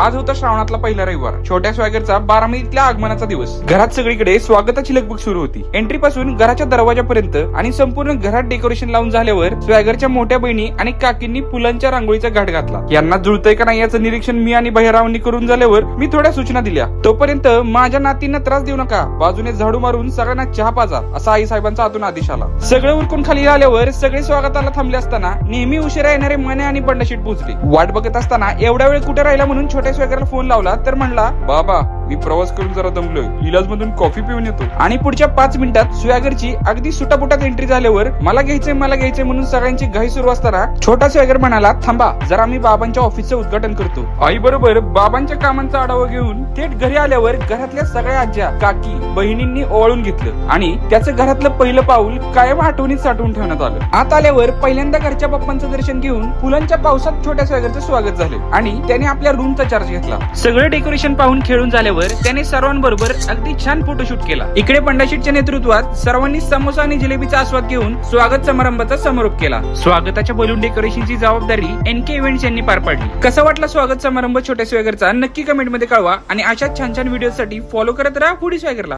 आज होता श्रावणातला पहिला रविवार. छोट्या स्वॅगरचा बारामतीतल्या आगमनाचा दिवस. घरात सगळीकडे स्वागताची लगबग सुरू होती. एंट्री पासून घराच्या दरवाजापर्यंत आणि संपूर्ण घरात डेकोरेशन लावून झाल्यावर स्वॅगरच्या मोठ्या बहिणी आणि काकींनी फुलांच्या रांगोळीचा घाट घातला. यांना जुळतंय का नाही याचं निरीक्षण मी आणि बहिरावांनी करून झाल्यावर मी थोड्या सूचना दिल्या. तोपर्यंत माझ्या नातींना त्रास देऊ नका. बाजूने झाडू मारून सगळ्यांना चहा पाजा असा आई साहेबांचा आतून आदेश आला. सगळं उरकून खाली आल्यावर सगळे स्वागताला थांबले असताना नेहमी उशिरा येणारे मने आणि बंडशीट पोचले वाट बघत असताना एवढा वेळ कुठे राहिला म्हणून छोट्या स्वॅगरला फोन लावला तर म्हणला बाबा मी प्रवास करून जरा दमलोय. इलाज मधून कॉफी पिऊन येतो. आणि पुढच्या पाच मिनिटात स्वॅगरची अगदी सुटापुटात एंट्री झाल्यावर मला घ्यायचंय मला घ्यायचंय म्हणून सगळ्यांची घाई सुरू असताना छोटा स्वॅगर म्हणाला थांबा जरा मी बाबांच्या ऑफिसचं उद्घाटन करतो. आई बरोबर. बाबांच्या कामांचा आढावा घेऊन थेट घरी आल्यावर घरातल्या सगळ्या आज्या काकी बहिणींनी ओवाळून घेतलं आणि त्याचं घरातलं पहिलं पाऊल कायम आठवणीत साठवून ठेवण्यात आलं. आत आल्यावर पहिल्यांदा घरच्या बाप्पांचं दर्शन घेऊन फुलांच्या पावसात छोट्या स्वॅगरचं स्वागत झाले आणि त्याने आपल्या रूमचा चार्ज घेतला. सगळं डेकोरेशन पाहून खेळून झाल्यावर त्याने सर्वांबरोबर अगदी छान फोटोशूट केला. इकडे पंडाशीटच्या नेतृत्वात सर्वांनी समोसा आणि जिलेबीचा आस्वाद घेऊन स्वागत समारंभाचा समारोप केला. स्वागताच्या बलून डेकोरेशनची जबाबदारी एन के इव्हेंट्स यांनी पार पाडली. कसा वाटला स्वागत समारंभ? छोट्या स्वॅगरचा नक्की कमेंटमध्ये कळवा आणि अशाच छान छान व्हिडिओ साठी फॉलो करत राहा फुडी स्वॅगरला